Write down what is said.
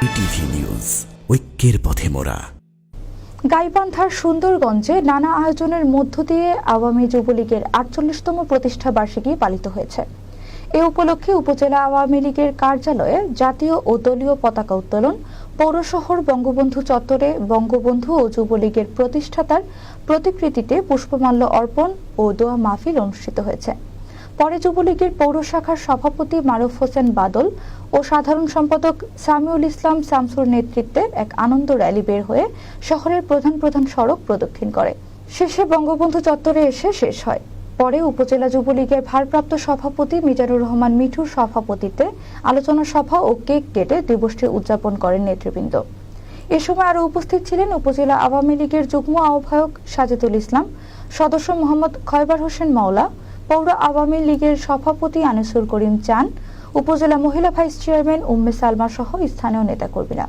TV news ঐক্যের পথে মোরা। গাইবান্ধার সুন্দরগঞ্জে নানা আয়োজনের মধ্য দিয়ে আওয়ামী যুবলীগের আটচল্লিশতম প্রতিষ্ঠা বার্ষিকী পালিত হয়েছে। এ উপলক্ষে উপজেলা আওয়ামী লীগের কার্যালয়ে জাতীয় ও দলীয় পতাকা উত্তোলন, পৌরশহর বঙ্গবন্ধু চত্বরে বঙ্গবন্ধু ও যুবলীগের প্রতিষ্ঠাতার প্রতিকৃতিতে পুষ্পমাল্য অর্পণ ও দোয়া মাহফিল অনুষ্ঠিত হয়েছে। পরে যুবলীগের পৌর শাখার সভাপতি মারুফ হোসেন বাদল ও সাধারণ সম্পাদক সামিউল ইসলাম শামসুর নেতৃত্বে এক আনন্দ র্যালি বের হয়ে শহরের প্রধান প্রধান সড়ক প্রদক্ষিণ করে। শেষে বঙ্গবন্ধু চত্বরে এসে শেষ হয়। পরে উপজেলা যুবলীগের ভারপ্রাপ্ত সভাপতি মিজানুর রহমান মিঠুর সভাপতিত্বে আলোচনা সভা ও কেক কেটে দিবসটি উদযাপন করেন নেতৃবৃন্দ। এ সময় আরও উপস্থিত ছিলেন উপজেলা আওয়ামী লীগের যুগ্ম আহ্বায়ক সাজেদুল ইসলাম, সদস্য মোহাম্মদ খয়বার হোসেন মাওলা পৌর আওয়ামী লীগের সভাপতি আনিসুল করিম চান। উপজেলা মহিলা ভাইস চেয়ারম্যান উম্মে সালমা সহ স্থানীয় নেতাকর্মীরা।